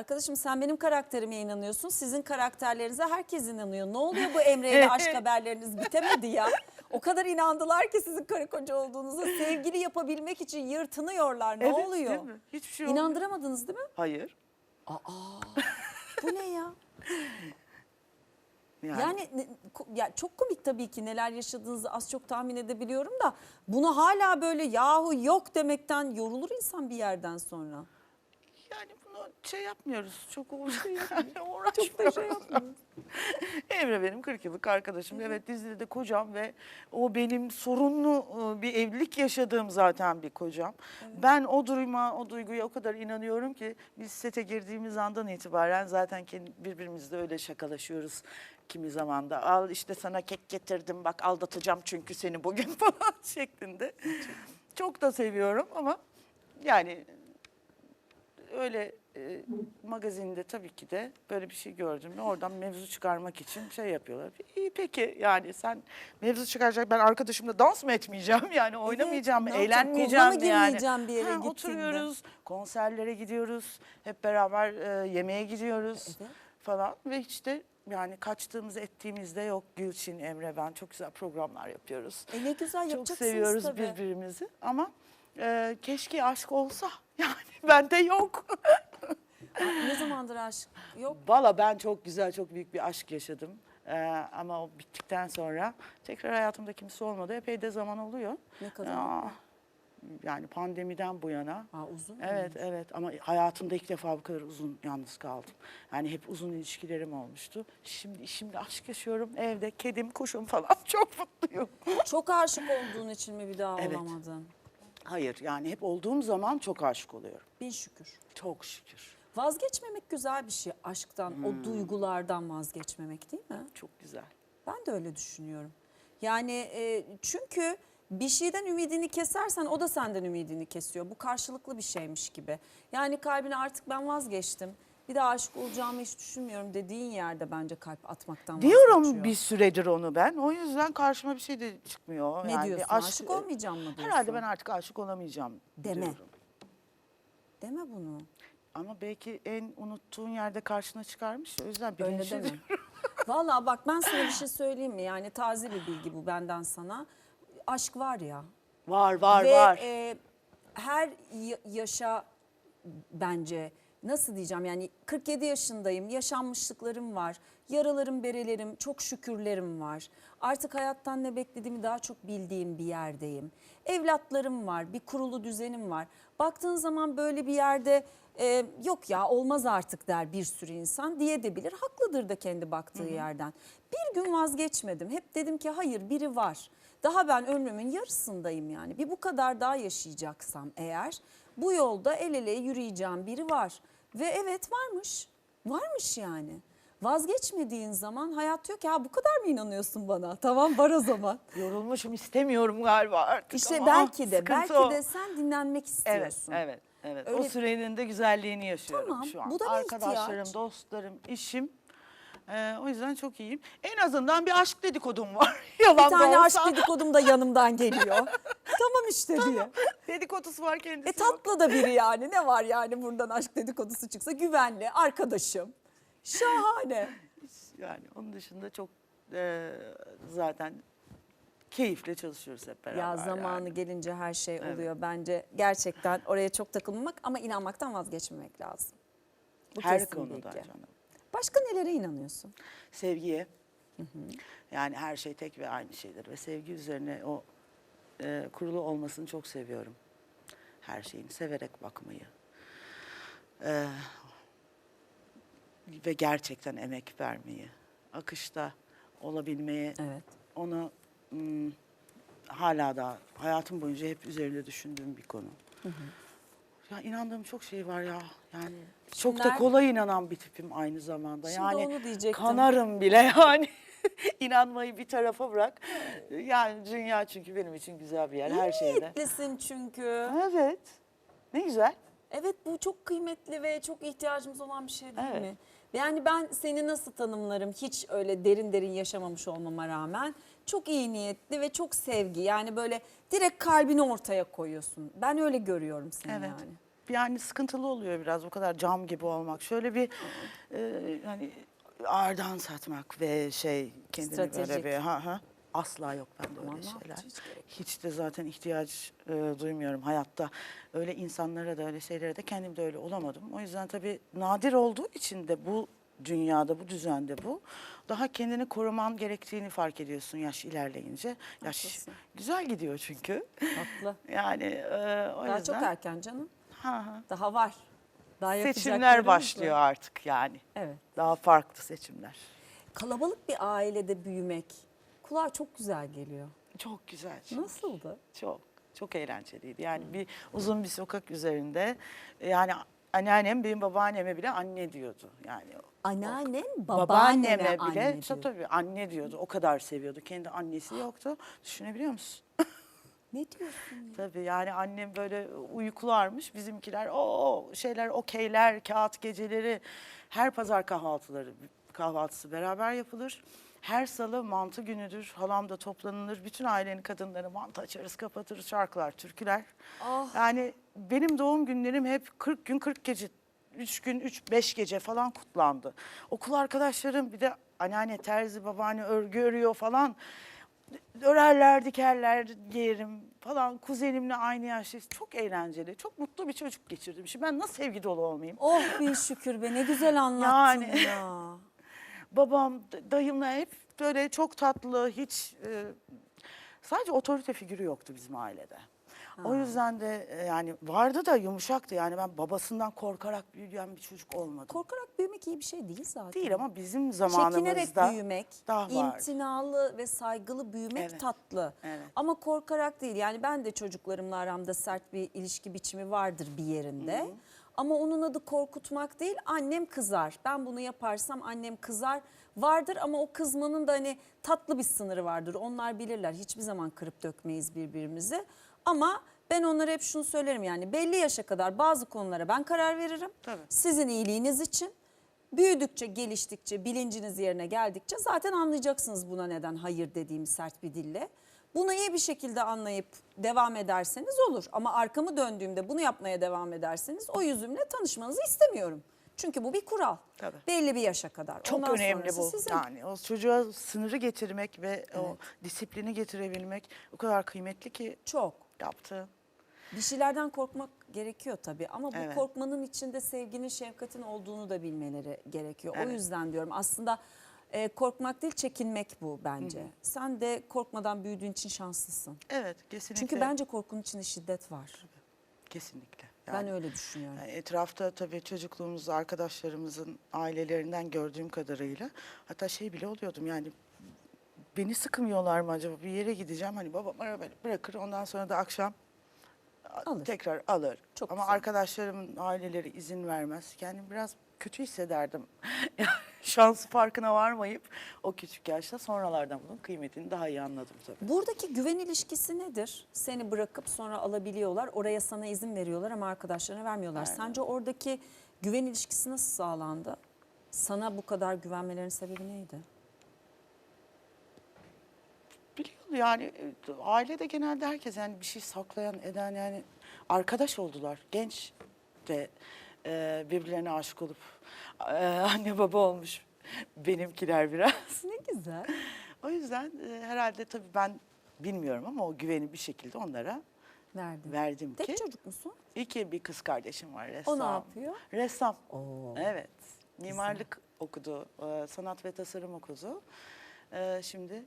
Arkadaşım sen benim karakterime inanıyorsun. Sizin karakterlerinize herkes inanıyor. Ne oluyor bu Emre ile aşk haberleriniz bitemedi ya. O kadar inandılar ki sizin karı koca olduğunuza. Sevgili yapabilmek için yırtınıyorlar. Ne Evet, oluyor? değil mi? Hiçbir şey olmuyor. İnandıramadınız değil mi? Hayır. Bu ne ya? Yani, Yani ne- ko- ya çok komik tabii ki neler yaşadığınızı az çok tahmin edebiliyorum da bunu hala böyle yahu yok demekten yorulur insan bir yerden sonra. Yani bunu şey yapmıyoruz. Çok uğraşmıyoruz. Çok da şey yapmıyoruz. Emre benim 40 yıllık arkadaşım. Evet dizide de kocam ve o benim sorunlu e, bir evlilik yaşadığım zaten bir kocam. Ben o duruma, o duyguya o kadar inanıyorum ki biz sete girdiğimiz andan itibaren zaten kendi- birbirimizle öyle şakalaşıyoruz kimi zamanda. Al işte sana kek getirdim bak aldatacağım çünkü seni bugün falan şeklinde. Çok da seviyorum ama yani öyle e, magazinde tabii ki de böyle bir şey gördüm. Oradan mevzu çıkarmak için şey yapıyorlar. İyi peki yani sen mevzu çıkaracak ben arkadaşımla dans mı etmeyeceğim yani oynamayacağım yapacağım? eğlenmeyeceğim mı yani. bir yere gittiğinde? Oturuyoruz konserlere gidiyoruz hep beraber e, yemeğe gidiyoruz Evet. falan ve hiç de yani kaçtığımız ettiğimizde yok Gülçin, Emre ben çok güzel programlar yapıyoruz. E ne güzel Çok yapacaksınız seviyoruz tabii. birbirimizi ama e, keşke aşk olsa yani bende yok. Ne zamandır aşk yok? Valla ben çok güzel, çok büyük bir aşk yaşadım. Ee, ama o bittikten sonra tekrar hayatımda kimse olmadı. Epey de zaman oluyor. Ne kadar? Aa, yani pandemiden bu yana. Aa, uzun? Evet, evet ama hayatımda ilk defa bu kadar uzun yalnız kaldım. Yani hep uzun ilişkilerim olmuştu. Şimdi şimdi aşk yaşıyorum. Evde kedim, kuşum falan çok mutluyum. Çok aşık olduğun için mi bir daha Evet. olamadın? Hayır yani hep olduğum zaman çok aşık oluyorum. Bin şükür. Çok şükür. Vazgeçmemek güzel bir şey aşktan, Hmm. o duygulardan vazgeçmemek değil mi? Çok güzel. Ben de öyle düşünüyorum. Yani e, çünkü bir şeyden ümidini kesersen o da senden ümidini kesiyor. Bu karşılıklı bir şeymiş gibi. Yani kalbine artık ben vazgeçtim. Bir daha aşık olacağımı hiç düşünmüyorum dediğin yerde bence kalp atmaktan Diyorum vazgeçiyor. bir süredir onu ben. O yüzden karşıma bir şey de çıkmıyor. Ne Yani diyorsun? aşk- aşık olmayacağım mı diyorsun? Herhalde ben artık aşık olamayacağım Deme. diyorum. Deme bunu. Ama belki en unuttuğun yerde karşına çıkarmış. ya, O yüzden Öyle bilinçli deme. Valla bak ben sana bir şey söyleyeyim mi? Yani taze bir bilgi bu benden sana. Aşk var ya. Var var Ve var. e, her ya- yaşa bence nasıl diyeceğim? Yani 47 yaşındayım yaşanmışlıklarım var yaralarım berelerim çok şükürlerim var. Artık hayattan ne beklediğimi daha çok bildiğim bir yerdeyim. Evlatlarım var bir kurulu düzenim var. Baktığın zaman böyle bir yerde e, yok ya olmaz artık der bir sürü insan diyebilir haklıdır da kendi baktığı yerden. Bir gün vazgeçmedim. Hep dedim ki hayır biri var. Daha ben ömrümün yarısındayım yani. Bir bu kadar daha yaşayacaksam eğer bu yolda el ele yürüyeceğim biri var. Ve evet varmış. Varmış yani. Vazgeçmediğin zaman hayat diyor ki ha bu kadar mı inanıyorsun bana? Tamam var o zaman. Yorulmuşum istemiyorum galiba artık. İşte ama belki de sıkıntı belki o. de sen dinlenmek Evet, istiyorsun. evet, evet. O Öyle- sürenin de güzelliğini yaşıyorum Tamam, şu an. bu da bir Arkadaşlarım, ihtiyaç. dostlarım, işim. Ee, o yüzden çok iyiyim. En azından bir aşk dedikodum var. Yalan Bir tane da aşk dedikodum da yanımdan geliyor. tamam işte diye. Dedikodusu var kendisi. E tatlı da biri yani. Ne var yani buradan aşk dedikodusu çıksa güvenli, arkadaşım. Şahane. Yani onun dışında çok e, zaten keyifle çalışıyoruz hep beraber. Ya zamanı yani. gelince her şey oluyor bence. Gerçekten oraya çok takılmamak ama inanmaktan vazgeçmemek lazım. Bu Her konuda canım. Başka nelere inanıyorsun? Sevgiye. Yani her şey tek ve aynı şeydir. Ve sevgi üzerine o e, kurulu olmasını çok seviyorum. Her şeyini severek bakmayı. E, ve gerçekten emek vermeyi. Akışta olabilmeyi. Evet. Onu mm, hala da hayatım boyunca hep üzerinde düşündüğüm bir konu. Ya inandığım çok şey var ya. Yani çok da Nerede- kolay inanan bir tipim aynı zamanda. Şimdi yani onu diyecektim. kanarım bile yani. İnanmayı bir tarafa bırak. Yani dünya çünkü benim için güzel bir yer her şeyde. Niyetlisin çünkü. Evet. Ne güzel. Evet bu çok kıymetli ve çok ihtiyacımız olan bir şey değil Evet. mi? Yani ben seni nasıl tanımlarım hiç öyle derin derin yaşamamış olmama rağmen çok iyi niyetli ve çok sevgi yani böyle direkt kalbini ortaya koyuyorsun. Ben öyle görüyorum seni Evet. yani. Yani sıkıntılı oluyor biraz bu kadar cam gibi olmak. Şöyle bir e, hani ağırdan satmak ve şey kendini böyle Stratejik. bir ha ha asla yok bende öyle şeyler. Hiç de zaten ihtiyaç e, duymuyorum hayatta. Öyle insanlara da öyle şeylere de kendim de öyle olamadım. O yüzden tabii nadir olduğu için de bu dünyada, bu düzende bu. Daha kendini koruman gerektiğini fark ediyorsun yaş ilerleyince. Yaş Haklısın. güzel gidiyor çünkü. Haklı. Yani e, o Daha yüzden. çok erken canım. Ha, ha. Daha var. Daha Seçimler başlıyor var. artık yani. Evet. Daha farklı seçimler. Kalabalık bir ailede büyümek kulağa çok güzel geliyor. Çok güzel. çünkü. Nasıldı? Çok çok eğlenceliydi. Yani bir uzun bir sokak üzerinde yani anneannem benim babaanneme bile anne diyordu. Yani Anneannem babaanneme babaanneme anne bile diyor. tabii, tabii anne diyordu. O kadar seviyordu. Kendi annesi yoktu. Düşünebiliyor musun? Ne diyorsun ya? Tabii yani annem böyle uykularmış. Bizimkiler o şeyler okeyler, kağıt geceleri her pazar kahvaltıları kahvaltısı beraber yapılır. Her salı mantı günüdür. Halam da toplanılır. Bütün ailenin kadınları mantı açarız, kapatırız. Şarkılar, türküler. Ah. Yani benim doğum günlerim hep 40 gün 40 gece 3 gün 3 5 gece falan kutlandı. Okul arkadaşlarım bir de anneanne terzi babaanne örgü örüyor falan. Örerler, dikerler, giyerim falan. Kuzenimle aynı yaştayız. Çok eğlenceli. Çok mutlu bir çocuk geçirdim. Şimdi ben nasıl sevgi dolu olmayayım? Oh bin şükür be ne güzel anlattın Yani. ya. Babam, dayımla hep böyle çok tatlı, hiç e, sadece otorite figürü yoktu bizim ailede. O yüzden de e, yani vardı da yumuşaktı. Yani ben babasından korkarak büyüyen bir çocuk olmadım. Korkarak büyümek iyi bir şey değil zaten. Değil ama bizim Çekinerek zamanımızda büyümek, daha vardı. imtinalı ve saygılı büyümek Evet. tatlı. Evet. Ama korkarak değil. Yani ben de çocuklarımla aramda sert bir ilişki biçimi vardır bir yerinde. Ama onun adı korkutmak değil. Annem kızar. Ben bunu yaparsam annem kızar. Vardır ama o kızmanın da hani tatlı bir sınırı vardır. Onlar bilirler. Hiçbir zaman kırıp dökmeyiz birbirimizi. Ama ben onlara hep şunu söylerim yani belli yaşa kadar bazı konulara ben karar veririm. Tabii. Sizin iyiliğiniz için. Büyüdükçe, geliştikçe, bilinciniz yerine geldikçe zaten anlayacaksınız buna neden hayır dediğimi sert bir dille. Bunu iyi bir şekilde anlayıp devam ederseniz olur. Ama arkamı döndüğümde bunu yapmaya devam ederseniz o yüzümle tanışmanızı istemiyorum. Çünkü bu bir kural. Tabii. Belli bir yaşa kadar. Çok Ondan önemli bu. sizin. Yani o çocuğa sınırı getirmek ve o disiplini getirebilmek o kadar kıymetli ki Çok. Yaptığı. Bir şeylerden korkmak gerekiyor tabii ama bu Evet. korkmanın içinde sevginin, şefkatin olduğunu da bilmeleri gerekiyor. O Evet. yüzden diyorum aslında e, korkmak değil çekinmek bu bence. Sen de korkmadan büyüdüğün için şanslısın. Evet kesinlikle. Çünkü bence korkunun içinde şiddet var. Kesinlikle. ben Yani- öyle düşünüyorum. Yani etrafta tabii çocukluğumuzda arkadaşlarımızın ailelerinden gördüğüm kadarıyla hatta şey bile oluyordum yani beni sıkmıyorlar mı acaba bir yere gideceğim hani babam arabayı bırakır ondan sonra da akşam Alır. tekrar alır. Çok Ama güzel. arkadaşlarımın aileleri izin vermez. Yani biraz kötü hissederdim. Yani Şans farkına varmayıp o küçük yaşta sonralardan bunun kıymetini daha iyi anladım tabii. Buradaki güven ilişkisi nedir? Seni bırakıp sonra alabiliyorlar. Oraya sana izin veriyorlar ama arkadaşlarına vermiyorlar. Sence oradaki güven ilişkisi nasıl sağlandı? Sana bu kadar güvenmelerinin sebebi neydi? Yani e, ailede genelde herkes yani bir şey saklayan eden yani arkadaş oldular. Genç de e, birbirlerine aşık olup e, anne baba olmuş benimkiler biraz. Ne güzel. O yüzden e, herhalde tabii ben bilmiyorum ama o güveni bir şekilde onlara Verdim. verdim Tek ki. çocuk musun? İki bir kız kardeşim var ressam. O ne yapıyor? Ressam. Oo. Evet. Mimarlık okudu, e, sanat ve tasarım okudu. E, Şimdi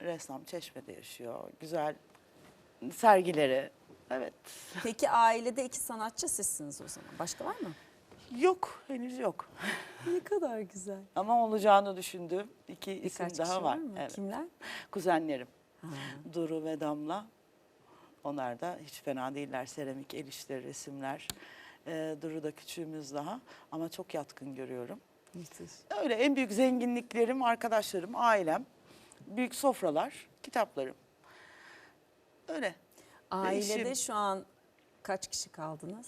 ressam Çeşme'de yaşıyor. Güzel sergileri. Evet. Peki ailede iki sanatçı sizsiniz o zaman. Başka var mı? Yok, henüz yok. Ne kadar güzel. Ama olacağını düşündüğüm iki isim Birkaç daha var. var mı? Evet. Kimler? Kuzenlerim. Ha. Duru ve Damla. Onlar da hiç fena değiller. Seramik el işleri, resimler. E, Duru da küçüğümüz daha ama çok yatkın görüyorum. Müthiş. Öyle en büyük zenginliklerim arkadaşlarım, ailem, büyük sofralar, kitaplarım. Öyle. Ailede Eşim. şu an kaç kişi kaldınız?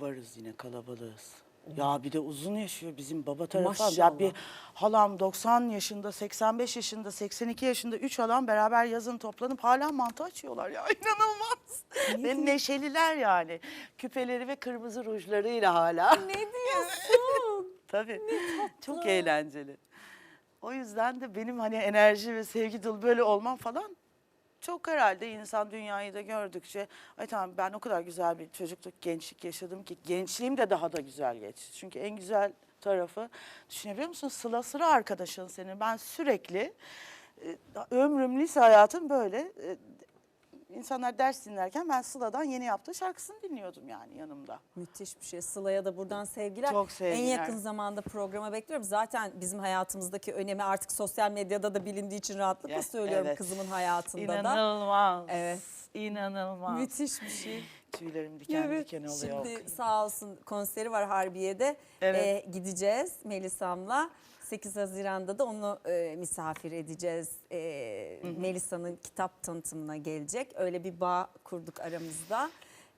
Varız yine kalabalığız. Ya bir de uzun yaşıyor bizim baba tarafı. Maşallah. Ya bir halam 90 yaşında, 85 yaşında, 82 yaşında 3 halam beraber yazın toplanıp hala mantı açıyorlar ya. inanılmaz. Ve neşeliler yani. Küpeleri ve kırmızı rujlarıyla hala. Ne diyorsun? Tabii. Çok eğlenceli. O yüzden de benim hani enerji ve sevgi dolu böyle olmam falan çok herhalde insan dünyayı da gördükçe ay tamam ben o kadar güzel bir çocukluk, gençlik yaşadım ki gençliğim de daha da güzel geçti. Çünkü en güzel tarafı düşünebiliyor musun? Sıla sıra arkadaşın senin. Ben sürekli e, ömrüm lise hayatım böyle e, insanlar ders dinlerken ben Sıla'dan yeni yaptığı şarkısını dinliyordum yani yanımda. Müthiş bir şey. Sıla'ya da buradan sevgiler. Çok sevgiler. En yakın zamanda programa bekliyorum. Zaten bizim hayatımızdaki önemi artık sosyal medyada da bilindiği için rahatlıkla Ya, söylüyorum evet. kızımın hayatında da. İnanılmaz. Evet. İnanılmaz. Müthiş bir şey. Tüylerim diken Evet, diken oluyor. Şimdi sağ olsun konseri var Harbiye'de. Evet. Ee, gideceğiz Melisa'mla. 8 Haziran'da da onu e, misafir edeceğiz. Ee, Melisa'nın kitap tanıtımına gelecek. Öyle bir bağ kurduk aramızda.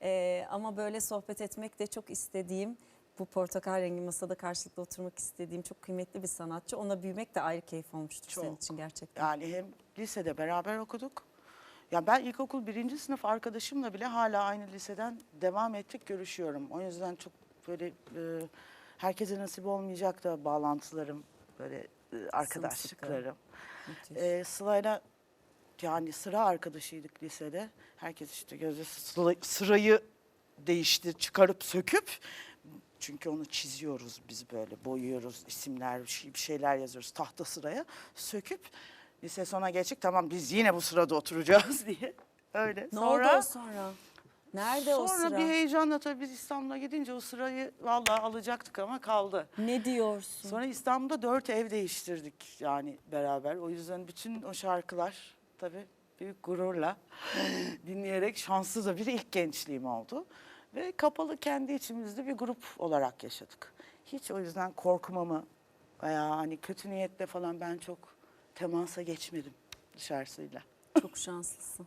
Ee, ama böyle sohbet etmek de çok istediğim, bu portakal rengi masada karşılıklı oturmak istediğim çok kıymetli bir sanatçı. Ona büyümek de ayrı keyif olmuştur senin Çok. için gerçekten. Yani hem lisede beraber okuduk. Ya ben ilkokul birinci sınıf arkadaşımla bile hala aynı liseden devam ettik, görüşüyorum. O yüzden çok böyle e, herkese nasip olmayacak da bağlantılarım, böyle e, arkadaşlıklarım. E, Sıla'yla yani sıra arkadaşıydık lisede. Herkes işte gözde sıra- sırayı değiştir, çıkarıp söküp çünkü onu çiziyoruz biz böyle boyuyoruz isimler bir şey- bir şeyler yazıyoruz tahta sıraya söküp lise sona geçtik tamam biz yine bu sırada oturacağız diye öyle. ne sonra oldu sonra? Nerede o sonra sıra? bir heyecanla tabii biz İstanbul'a gidince o sırayı vallahi alacaktık ama kaldı. Ne diyorsun? Sonra İstanbul'da dört ev değiştirdik yani beraber. O yüzden bütün o şarkılar tabii büyük gururla dinleyerek şanslı da bir ilk gençliğim oldu. Ve kapalı kendi içimizde bir grup olarak yaşadık. Hiç o yüzden korkmamı veya hani kötü niyetle falan ben çok temasa geçmedim dışarısıyla. Çok şanslısın.